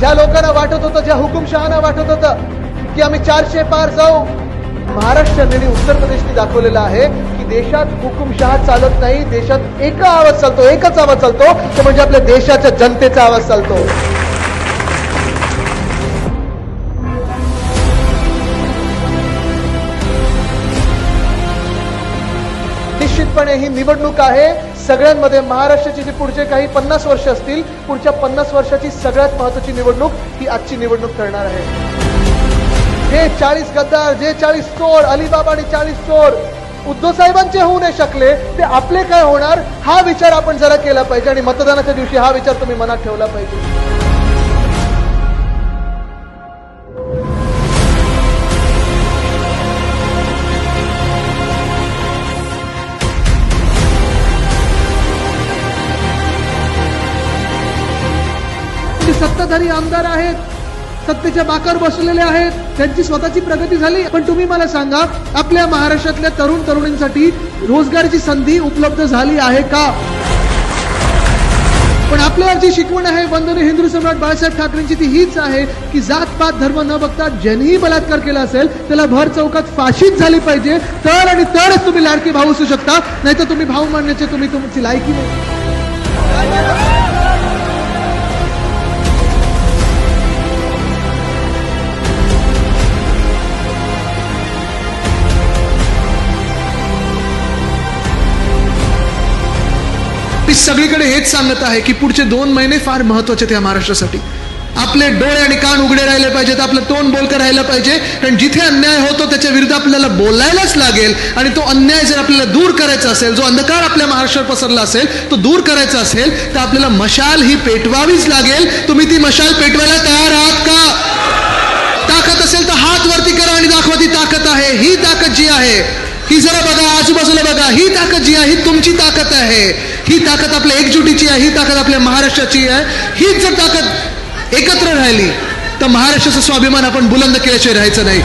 ज्या लोकांना वाटत होतं ज्या हुकुमशहाना वाटत होतं की आम्ही चारशे पार जाऊ. महाराष्ट्राने आणि उत्तर प्रदेशने दाखवलेलं आहे की देशात हुकुमशहा चालत नाही देशात एक आवाज चालतो एकच आवाज चालतो तो म्हणजे आपल्या देशाच्या जनतेचा आवाज चालतो. निश्चितपणे ही निवडणूक आहे. सगळ्यांमध्ये महाराष्ट्राची जी पुढचे काही पन्नास वर्ष असतील पुढच्या पन्नास वर्षाची सगळ्यात महत्वाची निवडणूक ही आजची निवडणूक ठरणार आहे. जे चाळीस गद्दार जे चाळीस चोर अलिबाबा आणि चाळीस चोर उद्धव साहेबांचे होऊ नाही शकले ते आपले काय होणार हा विचार आपण जरा केला पाहिजे आणि मतदानाच्या दिवशी हा विचार तुम्ही मनात ठेवला पाहिजे. सत्ताधारी आमदार आहेत सत्तेच्या बाकार बसलेले आहेत त्यांची स्वतःची प्रगती झाली. पण तुम्ही मला सांगा आपल्या महाराष्ट्रातल्या तरुण तरुणींसाठी रोजगाराची संधी उपलब्ध झाली आहे का? पण आपल्यावर जी शिकवण आहे वंदनीय हिंदू सम्राट बाळासाहेब ठाकरेंची ती हीच आहे की जात पात धर्म न बघता ज्यांनीही बलात्कार केला असेल त्याला भर चौकात फाशीच झाली पाहिजे. तर आणि तरच तुम्ही लाडके भाऊ असू शकता नाही तर तुम्ही भाऊ मानण्याचे तुम्ही तुमची लायकी नाही. सगळीकडे हेच सांगत आहे की पुढचे दोन महिने फार महत्त्वाचे त्या महाराष्ट्रासाठी. आपले डोळे आणि कान उघडे राहिले पाहिजेत आपलं तोंड बोलकं राहिलं पाहिजे. कारण जिथे अन्याय होतो त्याच्या विरुद्ध आपल्याला बोलायलाच लागेल. आणि तो अन्याय जर आपल्याला दूर करायचा असेल जो अंधकार आपल्या महाराष्ट्रात पसरला असेल तो दूर करायचा असेल तर आपल्याला मशाल ही पेटवावीच लागेल. तुम्ही ती मशाल पेटवायला तयार आहात का? ताकद असेल तर हात वरती करा आणि दाखवा ती ताकद आहे. ही ताकद जी आहे ही जरा बघा आजूबाजूला बघा ही ताकद जी आहे ही तुमची ताकद आहे. ही ताकद आपल्या एकजुटीची आहे ही ताकद आपल्या महाराष्ट्राची आहे. हीच जर ताकद एकत्र राहिली तर महाराष्ट्राचा स्वाभिमान आपण बुलंद केल्याशिवाय राहायचं नाही.